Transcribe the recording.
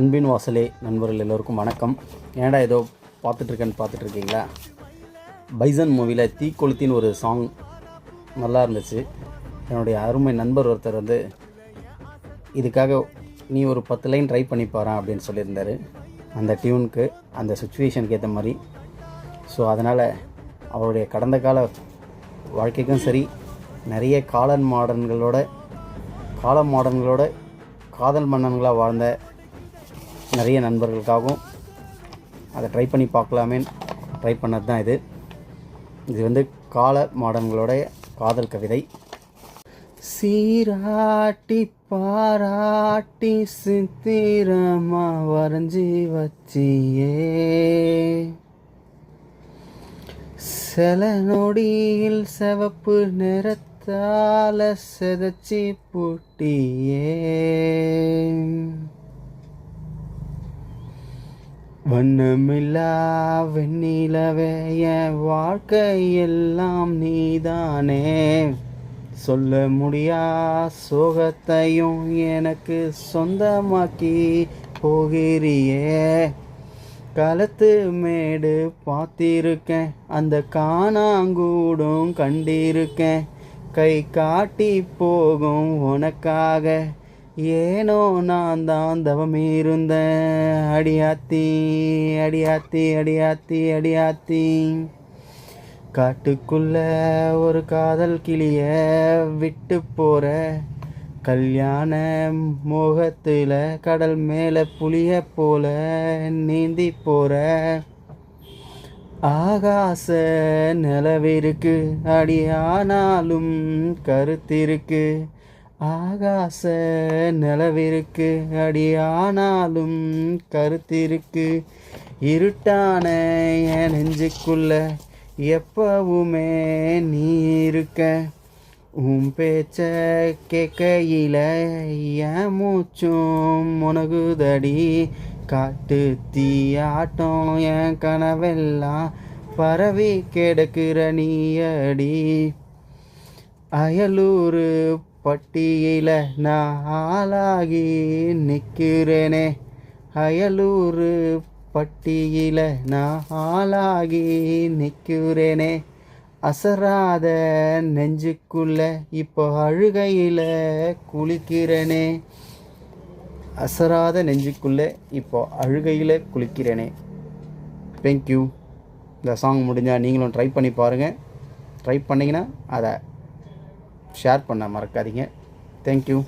அன்பின் வாசலே நண்பர்கள் எல்லோருக்கும் வணக்கம். ஏன்டா ஏதோ பார்த்துட்ருக்கேன்னு பார்த்துட்ருக்கீங்களா பைசன் மூவியில் தீக்கொளுத்தின்னு ஒரு சாங் நல்லா இருந்துச்சு. என்னுடைய அருமை நண்பர் ஒருத்தர் வந்து இதுக்காக நீ ஒரு பத்து லைன் ட்ரை பண்ணி பாரேன் அப்படின்னு சொல்லியிருந்தாரு. அந்த டியூனுக்கு அந்த சுச்சுவேஷனுக்கு ஏற்ற மாதிரி. ஸோ அதனால் அவருடைய கடந்த கால வாழ்க்கைக்கும் சரி நிறைய காலன் மாடன்களோட கால மாடன்களோட காதல் மன்னன்களாக வாழ்ந்த நிறைய நண்பர்களுக்காகவும் அதை ட்ரை பண்ணி பார்க்கலாமே. ட்ரை பண்ணது தான் இது. இது வந்து கால மாடன்களுடைய காதல் கவிதை. சீராட்டி பாராட்டி சித்திரமா வரைஞ்சி வச்சியே. சில நொடியில் சிவப்பு நிறத்தால செதச்சி புட்டியே. வண்ணமில்லா வெண்ணிலவே என் வாழ்க்கையெல்லாம் நீதானே. சொல்ல முடியா சோகத்தையும் எனக்கு சொந்தமாக்கி போகிறியே. களத்து மேடு பார்த்திருக்கேன் அந்த காணாங்கூடும் கண்டிருக்கேன். கை காட்டி போகும் உனக்காக ஏனோ நான் தான் தவம் இருந்தேன் அடியாத்தி அடியாத்தி அடியாத்தி அடியாத்தி. காட்டுக்குள்ள ஒரு காதல் கிளிய விட்டு போற. கல்யாண முகத்தில் கடல் மேலே புளிய போல நீந்தி போற. ஆகாச நிலவிருக்கு அடியானாலும் கருத்திருக்கு. ஆகாச நிலவிருக்கு அடியானாலும் கருத்திருக்கு. இருட்டான என் நெஞ்சுக்குள்ள எப்பவுமே நீ இருக்க. உன் பேச்ச கேட்கையில என் மூச்சும் முனகுதடி காட்டு தீயாட்டம் என் கனவெல்லாம் பரவி கிடக்கிற நீயடி. அயலூர் பட்டியில நான் ஆளாகி நிற்கிறேனே அயலூர் பட்டியில நான் ஆளாகி நிற்கிறேனே அசராத நெஞ்சுக்குள்ள இப்போ அழுகையில் குளிக்கிறேனே. அசராத நெஞ்சுக்குள்ள இப்போ அழுகையில் குளிக்கிறேனே. தேங்க்யூ இந்த சாங் முடிஞ்சால் நீங்களும் ட்ரை பண்ணி பாருங்கள் ட்ரை பண்ணிங்கன்னா அதை ஷேர் பண்ண மறக்காதீங்க. தேங்க்யூ